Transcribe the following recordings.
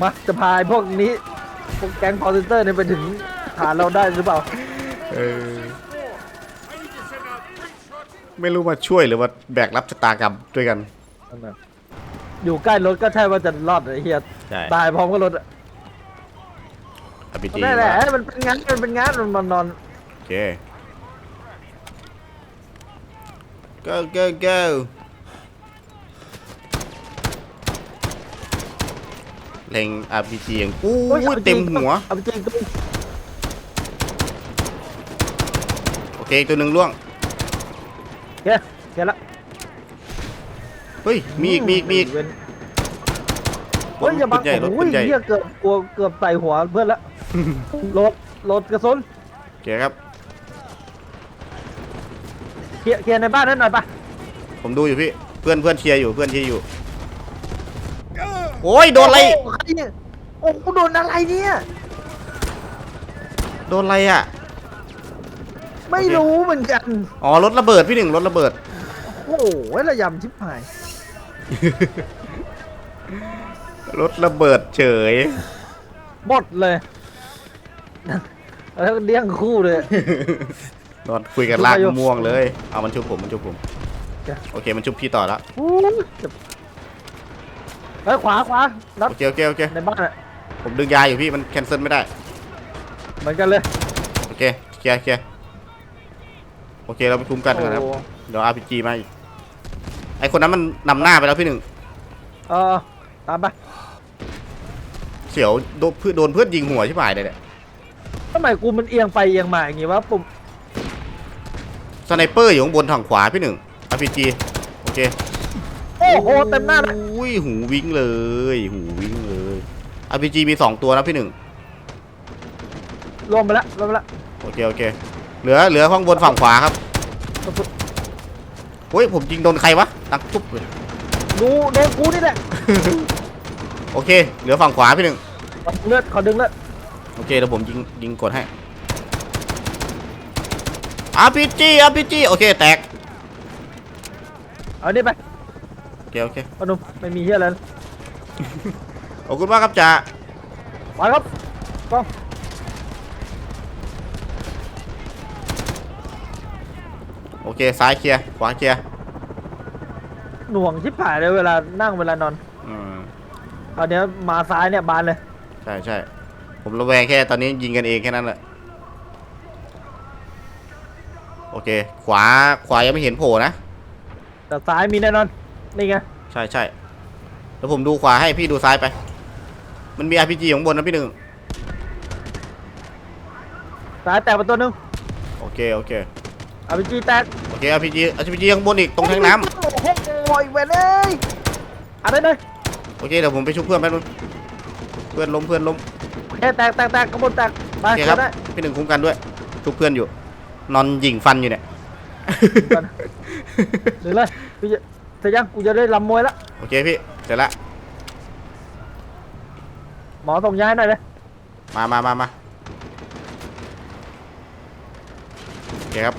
มาจะพายพวกนี้ พวกแก๊งพอเซนเตอร์เนี่ยไปถึงฐานเราได้หรือเปล่า เออ ไม่รู้มาช่วยหรือว่าแบกรับชะตากรรมด้วยกัน อยู่ใกล้รถก็ใช่ว่าจะรอดไอ้เฮียใช่ตายพร้อมกับรถอะอภิจีแน่แหละมันเป็นงานมันเป็นงานมันมานอนโอเค go go go เล็ง RPG อย่างอู้โอ้ยยเต็มหัว เอาไปจริงตัวโอเคอีกตัวหนึ่งล่วงแค่แค่ละเฮ้ย มีอีก มีอีก มีอีก เว้นเฮ้ยอย่าบังรถใหญ่รถโอ้ยใหญ่เฮียเกือบกลัวเกือบใส่หัวเพื่อนละโหลดโหลดกระสุนโอเคครับ เคลียร์เคลียร์ในบ้านนั่นหน่อยปะผมดูอยู่พี่ เพื่อนเพื่อนเชียร์อยู่ เพื่อนเชียร์อยู่ โอ้ยโดนอะไร โอ้ใครเนี่ยโอ้โหโดนอะไรเนี่ย โดนอะไรอะ ไม่รู้เหมือนกัน อ๋อรถระเบิดพี่หนึ่งรถระเบิด โอ้โหระยำชิบหาย รถระเบิดเฉย หมดเลย แล้วเลี้ยงคู่เลย นอนคุยกันลากชุบไปอยู่ม่วงเลย เอามันชุบผมมันชุบผมจ้ะโอเคมันชุบพี่ต่อแล้ว อู้จะเฮ้ยขวาขวานัดโอเคโอเคโอเคในบ้านอะผมดึงยาอยู่พี่มันแคนเซิลไม่ได้เหมือนกันเลยโอเคเคลียร์เคลียร์โอเคเราไปคุมกันก่อนนะครับโอ้เดี๋ยว RPG มาอีกไอคนนั้นมันนำหน้าไปแล้วพี่หนึ่งเออตามไปเสียวโดนเพื่อนโดนเพื่อนยิงหัวที่หายเลยเนี่ยทำไมกูมันเอียงไปเอียงมาอย่างงี้วะปุ่มสไนเปอร์อยู่ข้างบนทางขวาพี่หนึ่ง RPG โอเค โอ้โหเต็มหน้าเลยอุ้ยหูวิ่งเลย หูวิ่งเลย RPG มีสองตัวนะพี่หนึ่งรวมไปแล้วรวมไปแล้วโอเคโอเค เหลือเหลือข้างบนฝั่งขวาครับเฮ้ยผมยิงโดนใครวะตังตุ๊บเลยดูโดนกูนี่แหละโอเค เหลือฝั่งขวาพี่หนึ่งขอเลือดขอดึงเลือดโอเคเดี๋ยวผมยิงยิงกดให้ RPG RPG โอเคแตกเอานี่ไป โอเคโอเคพอหนุ่มไม่มีเฮียอะไรแล้วขอบคุณมากครับจ่าไปครับกล้องโอเคซ้ายเคลียร์ขวาเคลียร์หน่วงชิบหายเลยเวลานั่งเวลานอนอืมตอนเนี้ยมาซ้ายเนี่ยบานเลย ใช่ใช่ผมระแวงแค่ตอนนี้ยิงกันเองแค่นั้นแหละโอเค ขวาขวายังไม่เห็นโผล่นะแต่ซ้ายมีแน่นอน นี่ไงใช่ใช่แล้วผมดูขวาให้พี่ดูซ้ายไป มันมี RPG อยู่ข้างบนนะพี่หนึ่งซ้ายแตกไปตัวหนึงโอเคโอเคอาพีจีแตกโอเค RPG RPG ข้างบนอีกตรงแทงน้โอ้โหโอ้ยเว้ยเลยอะไรเลยำโอเคเดี๋ยวผมไปชุบเพื่อนแป๊บนึงเพื่อนล้มเพื่อนล้ม เอ้ยแตกแตกแตกกระบวนแตกไปโอเคครับได้ พี่หนึ่งคุ้มกันด้วยชุบเพื่อนอยู่ นอนหยิงฟันอยู่เนี่ย หรือเลยพี่จะ เสร็จยังกูจะได้ลำมวยแล้วโอเคพี่ เสร็จละ หมอส่งย้ายหน่อยเลยมามามามาโอเคครับ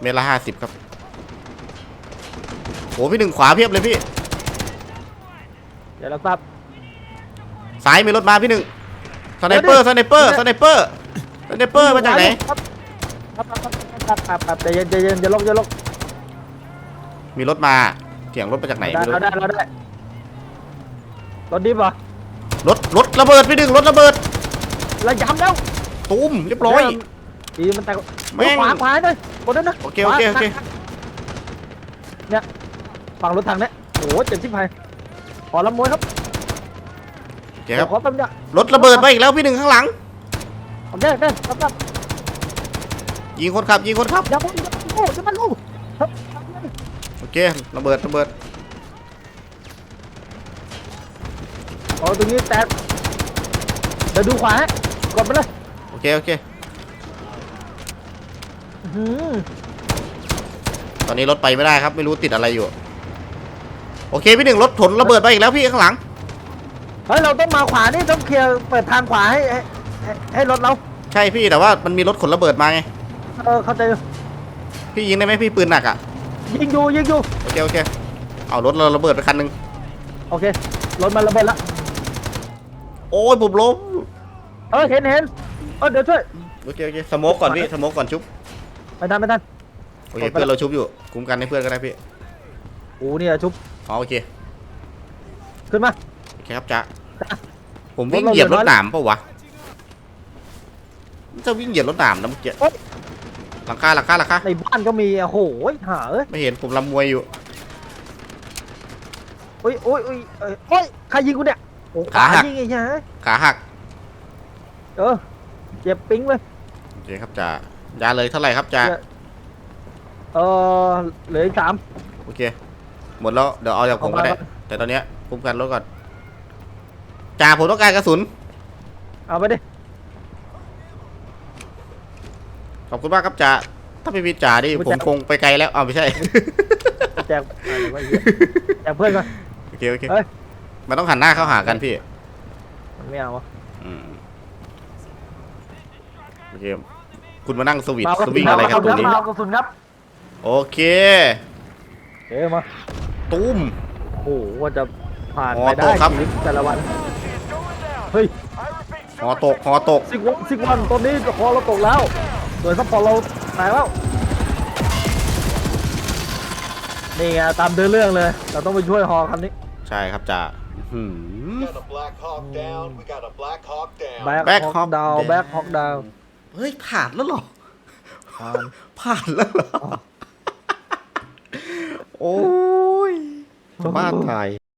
เมตรละห้าสิบครับโหพี่หนึ่งขวาเพียบเลยพี่ เดี๋ยวเราทราบ ซ้ายมีรถมาพี่หนึ่งสไนเปอร์สไนเปอร์สไนเปอร์สไนเปอร์มาจากไหน ครับครับครับครับครับครับใจเย็นใจเย็นอย่าลกอย่าลก มีรถมาเสียงรถมาจากไหนได้ไม่รู้เราได้เราได้รถดิบเหรอรถรถระเบิดพี่หนึ่งรถระเบิดระยำแล้วตูมเรียบร้อย ดีมันแตกแม่งขวาขวาด้วยบนนั้นนะโอเคโอเคโอเคขวาเนี่ยฝั่งรถถังเนี่ยโอ้โหเจ็บชิบหายขอลำมวยครับโอเคครับขอแป๊บเดียวรถระเบิดมาอีกแล้วพี่หนึ่งข้างหลังโอเคโอเคครับครับยิงคนขับยิงคนขับอย่าพูดอย่าพูดอย่ามาลูกครับโอ เคระเบิดระเบิดโอ้ตรงนี้แตกเดี๋ยวดูขวาฮะกดไปเลยโอเคโอเค อื้อหือตอนนี้รถไปไม่ได้ครับ ไม่รู้ติดอะไรอยู่ โอเคพี่หนึ่งรถถนระเบิดไปอีกแล้วพี่ข้างหลัง เฮ้ยเราต้องมาขวานี่ต้องเคลียร์เปิดทางขวาให้ให้ให้ให้รถเรา ใช่พี่แต่ว่ามันมีรถขนระเบิดมาไง เออเข้าใจอยู่พี่ยิงได้ไหมพี่ปืนหนักอะ ยิงอยู่ยิงอยู่โอเคโอเคเอารถเราระเบิดไปคันหนึงโอเครถมันระเบิดละโอ้ยผมล้มเออเห็นเห็นเออเดี๋ยวช่วยโอเคโอเคสโมกก่อนพี่สโมกก่อนชุบไม่ทันไม่ทันโอเคเพื่อนเราชุบอยู่คุ้มกันให้เพื่อนก็ได้พี่โอ้เนี่ยชุบอ๋อโอเคขึ้นมาโอเคครับจ๊ะจ๊ะผมวิ่งรถเราเหยียบเหลืรอถน้อยหนามปะวะจะวิ่งเหยียบรถหนามนะเมื่อกี้โอ๊ย หลังคาหลังคาหลังคาในบ้านก็มีโอ้โหหาเอ้ยไม่เห็นผมลำมวยอยู่โอ้ยโอ้ยโอ้ยเอ้ยโอ้ยใครยิงกูเนี่ยโอ้ขาหักยิงไอ้ยะขาหักเออเจ็บปิ๊งเลยโอเคครับจ๊ะยาเลยเท่าไหร่ครับจ๊ะเจ็บเออเหลืออีกสามโอเคหมดแล้วเดี๋ยวเอาจากผมก็ได้เอามาแต่ตอนเนี้ยคุ้มกันรถก่อนจ่าผมต้องการกระสุนเอาไปดิ ขอบคุณมากครับจ่าถ้าไม่มีจ่าดิไม่ผมแจกคงไปไกลแล้วอ้าวไม่ใช่ แจกอะไรวะไอ้เหี้ยแจกเพื่อนก่อน โอเคโอเคเอ้ย มันต้องหันหน้าเข้าหากันพี่มันไม่เอาวะ อืมโอเคคุณมานั่งสวิตมาสวิงอะไรกันตรงนี้มาเอากระสุนครับโอเคเอ้ยมา ตุ้ม โอ้โหว่าจะผ่านอ๋อไปได้โตครับ ชีวิตแต่ละวัน เฮ้ย หอตกหอตกสิกวันสิกวันตอนนี้คอเราตกแล้ว โดยซัพพอร์ตเราแตกแล้ว นี่ไงตามเดินเรื่องเลย เราต้องไปช่วยฮอคันนี้ ใช่ครับจ่าอื้อหือ got a Black Hawk down. We got a Black Hawk down. แบ็ค Back ฮอก Hawk ดาว Down แบ็คฮอกดาว เฮ้ยผ่านแล้วเหรอ ผ่านผ่านแล้วเหรอ โอ้ยบ้านไทย